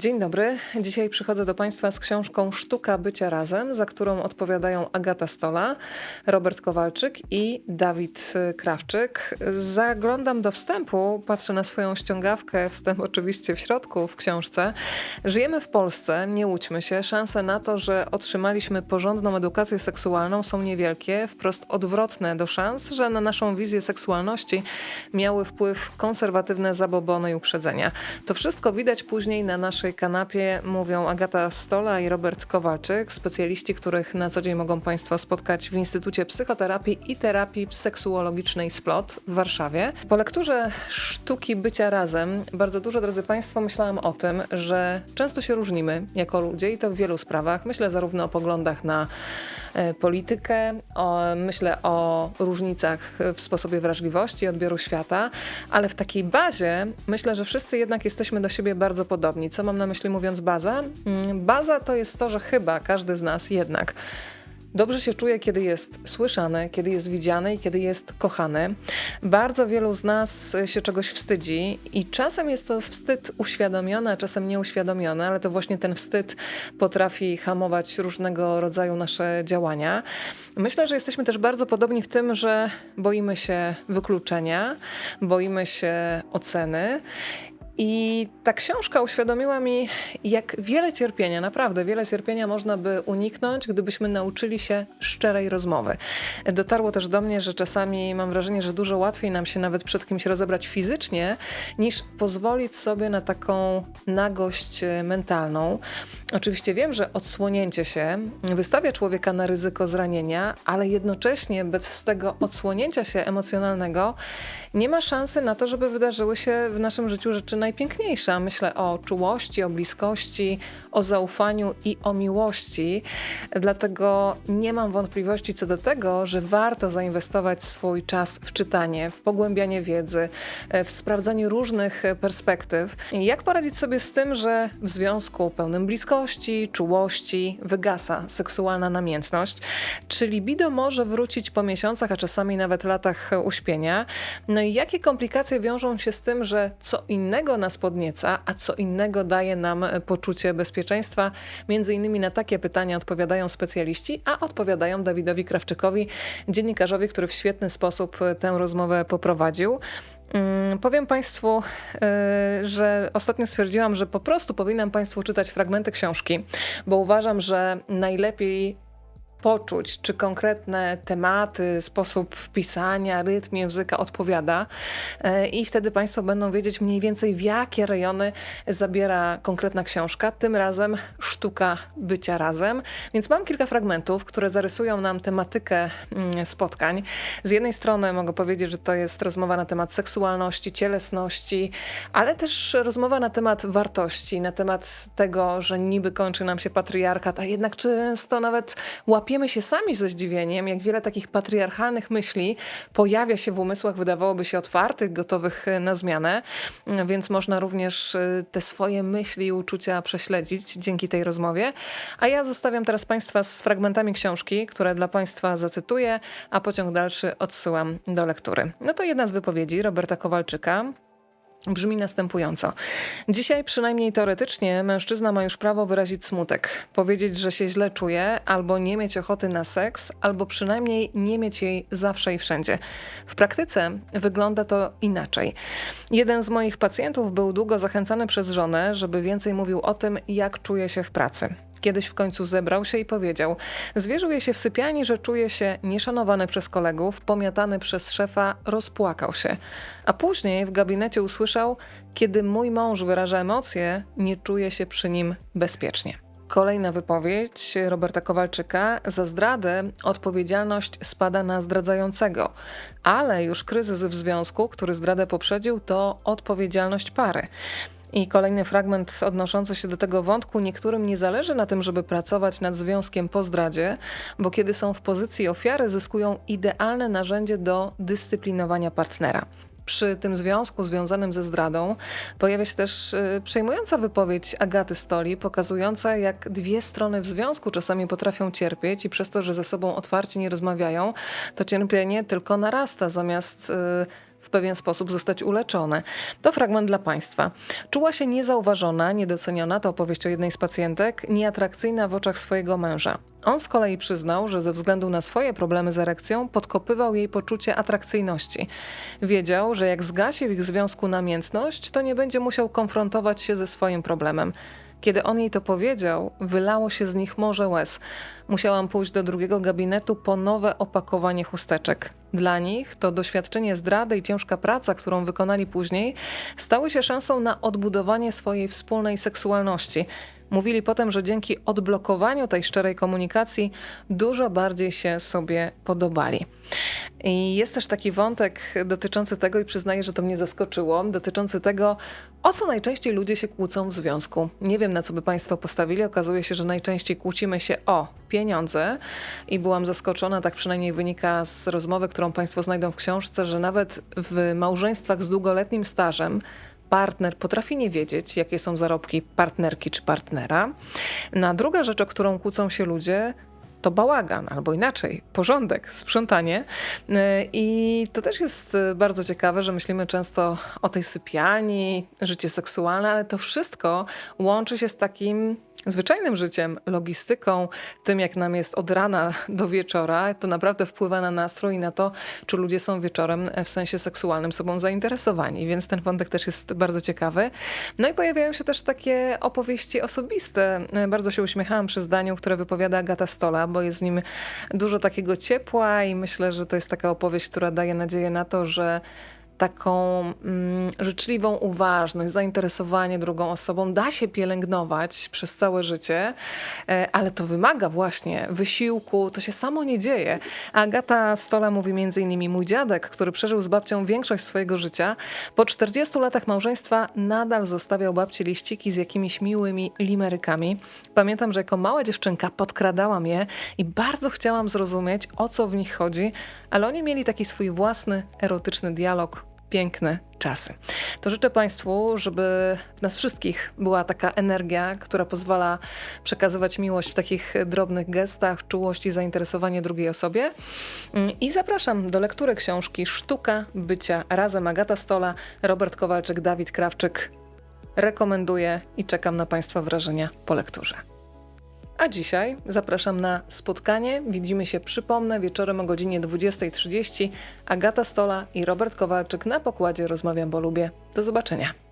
Dzień dobry. Dzisiaj przychodzę do Państwa z książką Sztuka bycia razem, za którą odpowiadają Agata Stola, Robert Kowalczyk i Dawid Krawczyk. Zaglądam do wstępu, patrzę na swoją ściągawkę, wstęp oczywiście w środku w książce. Żyjemy w Polsce, nie łudźmy się. Szanse na to, że otrzymaliśmy porządną edukację seksualną są niewielkie, wprost odwrotne do szans, że na naszą wizję seksualności miały wpływ konserwatywne zabobony i uprzedzenia. To wszystko widać później na naszej kanapie, mówią Agata Stola i Robert Kowalczyk, specjaliści, których na co dzień mogą Państwo spotkać w Instytucie Psychoterapii i Terapii Seksuologicznej SPLOT w Warszawie. Po lekturze Sztuki Bycia Razem bardzo dużo, drodzy Państwo, myślałam o tym, że często się różnimy jako ludzie i to w wielu sprawach. Myślę zarówno o poglądach na e, politykę, o, myślę o różnicach w sposobie wrażliwości, odbioru świata, ale w takiej bazie myślę, że wszyscy jednak jesteśmy do siebie bardzo podobni. Co mam na myśli mówiąc baza? Mm, Baza to jest to, że chyba każdy z nas jednak Dobrze się czuje, kiedy jest słyszany, kiedy jest widziany i kiedy jest kochany. Bardzo wielu z nas się czegoś wstydzi i czasem jest to wstyd uświadomiony, a czasem nieuświadomiony, ale to właśnie ten wstyd potrafi hamować różnego rodzaju nasze działania. Myślę, że jesteśmy też bardzo podobni w tym, że boimy się wykluczenia, boimy się oceny i ta książka uświadomiła mi, jak wiele cierpienia, naprawdę wiele cierpienia można by uniknąć, gdybyśmy nauczyli się szczerej rozmowy. Dotarło też do mnie, że czasami mam wrażenie, że dużo łatwiej nam się nawet przed kimś rozebrać fizycznie, niż pozwolić sobie na taką nagość e, mentalną. Oczywiście wiem, że odsłonięcie się wystawia człowieka na ryzyko zranienia, ale jednocześnie bez tego odsłonięcia się emocjonalnego nie ma szansy na to, żeby wydarzyły się w naszym życiu rzeczy najpiękniejsze. Myślę o czułości, o bliskości, o zaufaniu i o miłości. Dlatego nie mam wątpliwości co do tego, że warto zainwestować swój czas w czytanie, w pogłębianie wiedzy, w sprawdzanie różnych perspektyw. Jak poradzić sobie z tym, że w związku pełnym bliskości, czułości wygasa seksualna namiętność? Czy libido może wrócić po miesiącach, a czasami nawet latach uśpienia? No i jakie komplikacje wiążą się z tym, że co innego nas podnieca, a co innego daje nam poczucie bezpieczeństwa? Między innymi na takie pytania odpowiadają specjaliści, a odpowiadają Dawidowi Krawczykowi, dziennikarzowi, który w świetny sposób tę rozmowę poprowadził. Mm, Powiem Państwu, y, że ostatnio stwierdziłam, że po prostu powinnam Państwu czytać fragmenty książki, bo uważam, że najlepiej poczuć, czy konkretne tematy, sposób pisania, rytm języka odpowiada e, i wtedy Państwo będą wiedzieć mniej więcej w jakie rejony zabiera konkretna książka, tym razem sztuka bycia razem. Więc mam kilka fragmentów, które zarysują nam tematykę mm, spotkań. Z jednej strony mogę powiedzieć, że to jest rozmowa na temat seksualności, cielesności, ale też rozmowa na temat wartości, na temat tego, że niby kończy nam się patriarchat, a jednak często nawet łapie łapiemy się sami ze zdziwieniem, jak wiele takich patriarchalnych myśli pojawia się w umysłach, wydawałoby się otwartych, gotowych e, na zmianę, więc można również e, te swoje myśli i uczucia prześledzić dzięki tej rozmowie. A ja zostawiam teraz Państwa z fragmentami książki, które dla Państwa zacytuję, a pociąg dalszy odsyłam do lektury. No to jedna z wypowiedzi Roberta Kowalczyka, brzmi następująco. Dzisiaj, przynajmniej teoretycznie, mężczyzna ma już prawo wyrazić smutek, powiedzieć, że się źle czuje, albo nie mieć ochoty na seks, albo przynajmniej nie mieć jej zawsze i wszędzie. W praktyce wygląda to inaczej. Jeden z moich pacjentów był długo zachęcany przez żonę, żeby więcej mówił o tym, jak czuje się w pracy. Kiedyś w końcu zebrał się i powiedział: Zwierzył się w sypialni, że czuje się nieszanowany przez kolegów, pomiatany przez szefa, rozpłakał się. A później w gabinecie usłyszał: Kiedy mój mąż wyraża emocje, nie czuję się przy nim bezpiecznie. Kolejna wypowiedź Roberta Kowalczyka. Za zdradę odpowiedzialność spada na zdradzającego, ale już kryzys w związku, który zdradę poprzedził, to odpowiedzialność pary. I kolejny fragment odnoszący się do tego wątku. Niektórym nie zależy na tym, żeby pracować nad związkiem po zdradzie, bo kiedy są w pozycji ofiary, zyskują idealne narzędzie do dyscyplinowania partnera przy tym związku związanym ze zdradą pojawia się też y, przejmująca wypowiedź Agaty Stoli, pokazująca, jak dwie strony w związku czasami potrafią cierpieć i przez to, że ze sobą otwarcie nie rozmawiają, to cierpienie tylko narasta, zamiast y, w pewien sposób zostać uleczone. To fragment dla Państwa. Czuła się niezauważona, niedoceniona, to opowieść o jednej z pacjentek, nieatrakcyjna w oczach swojego męża. On z kolei przyznał, że ze względu na swoje problemy z erekcją podkopywał jej poczucie atrakcyjności. Wiedział, że jak zgasi w ich związku namiętność, to nie będzie musiał konfrontować się ze swoim problemem. Kiedy on jej to powiedział, wylało się z nich morze łez. Musiałam pójść do drugiego gabinetu po nowe opakowanie chusteczek. Dla nich to doświadczenie zdrady i ciężka praca, którą wykonali później, stały się szansą na odbudowanie swojej wspólnej seksualności. Mówili potem, że dzięki odblokowaniu tej szczerej komunikacji dużo bardziej się sobie podobali. I jest też taki wątek dotyczący tego, i przyznaję, że to mnie zaskoczyło, dotyczący tego, o co najczęściej ludzie się kłócą w związku. Nie wiem, na co by Państwo postawili. Okazuje się, że najczęściej kłócimy się o pieniądze i byłam zaskoczona, tak przynajmniej wynika z rozmowy, którą Państwo znajdą w książce, że nawet w małżeństwach z długoletnim stażem partner potrafi nie wiedzieć, jakie są zarobki partnerki czy partnera. No a druga rzecz, o którą kłócą się ludzie, to bałagan, albo inaczej, porządek, sprzątanie. Yy, I to też jest yy, bardzo ciekawe, że myślimy często o tej sypialni, życie seksualne, ale to wszystko łączy się z takim zwyczajnym życiem, logistyką, tym jak nam jest od rana do wieczora, to naprawdę wpływa na nastrój i na to, czy ludzie są wieczorem w sensie seksualnym sobą zainteresowani, więc ten wątek też jest bardzo ciekawy. No i pojawiają się też takie opowieści osobiste. Bardzo się uśmiechałam przy zdaniu, które wypowiada Agata Stola, bo jest w nim dużo takiego ciepła i myślę, że to jest taka opowieść, która daje nadzieję na to, że taką mm, życzliwą uważność, zainteresowanie drugą osobą da się pielęgnować przez całe życie, e, ale to wymaga właśnie wysiłku, to się samo nie dzieje. Agata Stola mówi między innymi mój dziadek, który przeżył z babcią większość swojego życia, po 40 latach małżeństwa nadal zostawiał babci liściki z jakimiś miłymi limerykami. Pamiętam, że jako mała dziewczynka podkradałam je i bardzo chciałam zrozumieć, o co w nich chodzi, ale oni mieli taki swój własny erotyczny dialog piękne czasy. To życzę Państwu, żeby w nas wszystkich była taka energia, która pozwala przekazywać miłość w takich drobnych gestach, czułość i zainteresowanie drugiej osobie. I zapraszam do lektury książki Sztuka bycia razem Agata Stola, Robert Kowalczyk, Dawid Krawczyk. Rekomenduję i czekam na Państwa wrażenia po lekturze. A dzisiaj zapraszam na spotkanie. Widzimy się, przypomnę, wieczorem o godzinie 20.30. Agata Stola i Robert Kowalczyk na pokładzie Rozmawiam, bo lubię. Do zobaczenia.